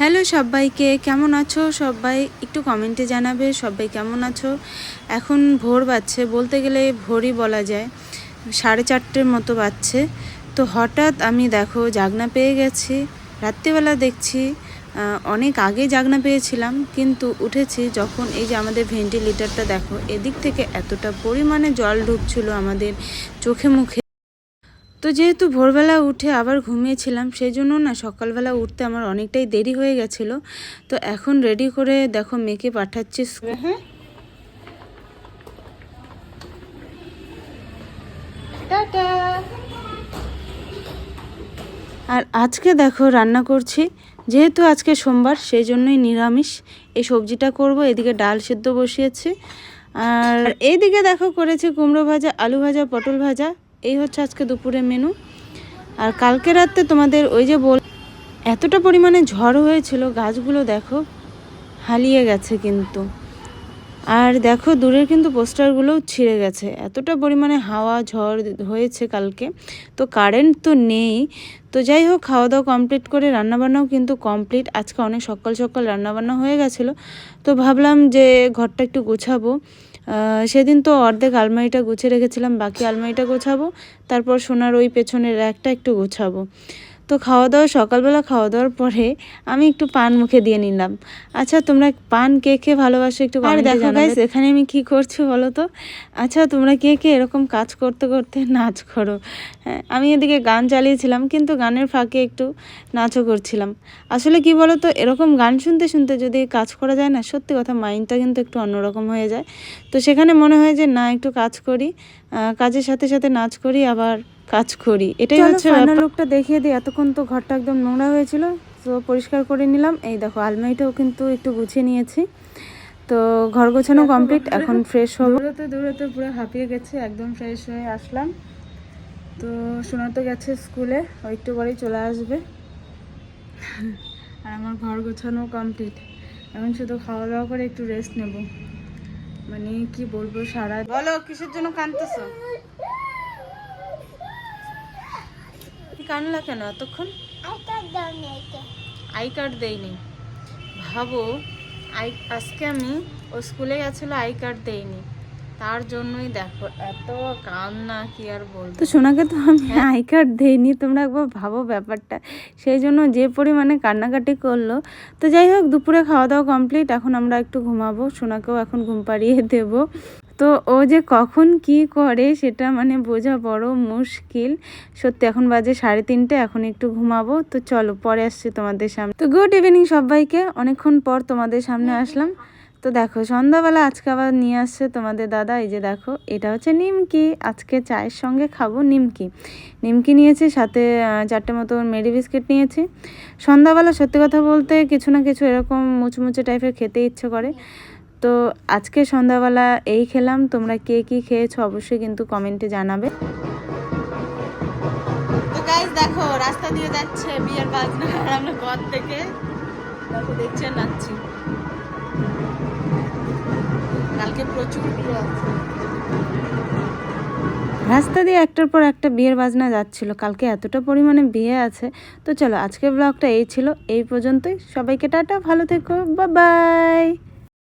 Hello সবাইকে, কেমন আছো? সবাই একটু কমেন্টে জানাবে সবাই কেমন আছো? এখন ভোর বাজছে, বলতে গেলে ভোরই বলা যায়। সাড়ে চারটের মতো বাজছে। তো হঠাৎ আমি দেখো জাগনা পেয়ে গেছি, রাত্রিবেলা দেখছি অনেক আগে জাগনা পেয়েছিলাম, কিন্তু উঠেছি যখন এই যে আমাদের ভেন্টিলেটারটা দেখো, এদিক থেকে এতটা পরিমাণে জল ঢুকছিল আমাদের চোখে মুখে। তো যেহেতু ভোরবেলা উঠে আবার ঘুমিয়েছিলাম সেই জন্য না সকালবেলা উঠতে আমার অনেকটাই দেরি হয়ে গেছিল। তো এখন রেডি করে দেখো মেয়েকে পাঠাচ্ছি স্কুলে হ্যাঁ টাটা। আর আজকে দেখো রান্না করছি। যেহেতু আজকে সোমবার সেই জন্যই নিরামিষ। এই সবজিটা করব এদিকে ডাল সেদ্ধ বসিয়েছি। আর এইদিকে দেখো করেছি কুমড়ো ভাজা আলু ভাজা পটল ভাজা। এই হচ্ছে আজকে দুপুরের মেনু আর কালকে রাতে তোমাদের ওই যে বল এতটা পরিমাণে ঝড় হয়েছিল, গাছগুলো দেখো, হালিয়ে গেছে কিন্তু। আর দেখো, দূরের কিন্তু পোস্টারগুলোও ছিঁড়ে গেছে। এতটা পরিমাণে হাওয়া, ঝড় হয়েছে কালকে। তো কারেন্ট তো নেই। তো যাই হোক খাওয়া দাওয়া কমপ্লিট করে রান্নাবান্নাও কিন্তু কমপ্লিট আজকে অনেক সকাল সকাল রান্নাবান্না হয়ে গেছিল। তো ভাবলাম যে ঘরটা একটু গোছাবো। সেদিন তো অর্ধেক আলমারিটা গুছিয়ে রেখেছিলাম, বাকি আলমারিটা গোছাবো, তারপর সোনার ওই পেছনের র্যাকটা একটু গোছাবো। তো খাওয়া দাওয়া সকালবেলা খাওয়া দাওয়ার পরে আমি একটু পান মুখে দিয়ে নিলাম। আচ্ছা তোমরা পান কে কে ভালোবাসো একটু আর দেখো গাইস এখানে আমি কি করছি বলো তো? আচ্ছা তোমরা কে কে এরকম কাজ করতে করতে নাচ করো? হ্যাঁ আমি এদিকে গান চালিয়েছিলাম কিন্তু গানের ফাঁকে একটু নাচও করছিলাম। আসলে কি বলো তো এরকম গান শুনতে শুনতে যদি কাজ করা যায় না সত্যি কথা মাইন্ডটা কিন্তু একটু অন্যরকম হয়ে যায়। তো সেখানে মনে হয় যে না একটু কাজ করি কাজের সাথে সাথে নাচ করি আবার কাজ করি। এটাই হচ্ছে ফাইনাল লুকটা দেখিয়ে দিই। এতক্ষণ তো ঘরটা একদম নোংরা হয়েছিল তো পরিষ্কার করে নিলাম। এই দেখো আলমারিটাও কিন্তু একটু গুছিয়ে নিয়েছি। তো ঘর গোছানো কমপ্লিট এখন ফ্রেশ হব। দৌড়াতে দৌড়াতে পুরো হাঁপিয়ে গেছে একদম ফ্রেশ হয়ে আসলাম। তো সোনা তো গেছে স্কুলে ও একটু পরেই চলে আসবে। আর আমার ঘর গোছানো কমপ্লিট এখন শুধু খাওয়া দাওয়া করে একটু রেস্ট নেব। মানে কি বলব সারা বলো কিসের জন্য কাঁদতেছো? কানলা কেন এতক্ষণ? আই কার্ড দেইনি। ভাবো আই আজকে আমি ও স্কুলে গেছিল আই কার্ড দেইনি। তার জন্যই দেখো এত কান্না কি আর বলব। তো সোনাকে তো আমি আই কার্ড দেইনি তোমরা একবার ভাবো ব্যাপারটা। সেই জন্য যে পরিমাণে কান্নাকাটি করল তো যাই হোক দুপুরে খাওয়া দাওয়া কমপ্লিট এখন আমরা একটু ঘুমাবো। সোনাকেও এখন ঘুম পাড়িয়ে দেবো। তো ও যে কখন কি করে সেটা মানে বোঝা বড় মুশকিল। সত্যি এখন বাজে সাড়ে তিনটে, এখন একটু ঘুমাবো। তো চলো পরে আসছি তোমাদের সামনে। তো গুড ইভিনিং সবাইকে। অনেকক্ষণ পর তোমাদের সামনে আসলাম। তো দেখো সন্ধ্যাবেলা আজকে আবার নিয়ে আসছে তোমাদের দাদা। এই যে দেখো, এটা হচ্ছে নিমকি। আজকে চায়ের সঙ্গে খাব নিমকি। নিমকি নিয়েছি, সাথে চারটে মতো মেরি বিস্কিট নিয়েছি। সন্ধ্যাবেলা সত্যি কথা বলতে কিছু না কিছু এরকম মুচমুচে টাইপের খেতে ইচ্ছে করে। তো আজকে সন্ধ্যাবেলা এই খেলাম তোমরা কে কি খেয়েছো অবশ্যই কিন্তু কমেন্টে জানাবে। তো দেখো রাস্তা দিয়ে যাচ্ছে বিয়ের বাজনা আর আমরা ঘর থেকে দেখো দেখছেন নাচছি। কালকে প্রচুর ভিড় আছে। রাস্তা দিয়ে একটার পর একটা বিয়ের বাজনা যাচ্ছিল কালকে এতটা পরিমাণে বিয়ে আছে। তো চলো আজকের ব্লগটা এই ছিল এই পর্যন্তই। সবাইকে টাটা ভালো থেকো বা বাই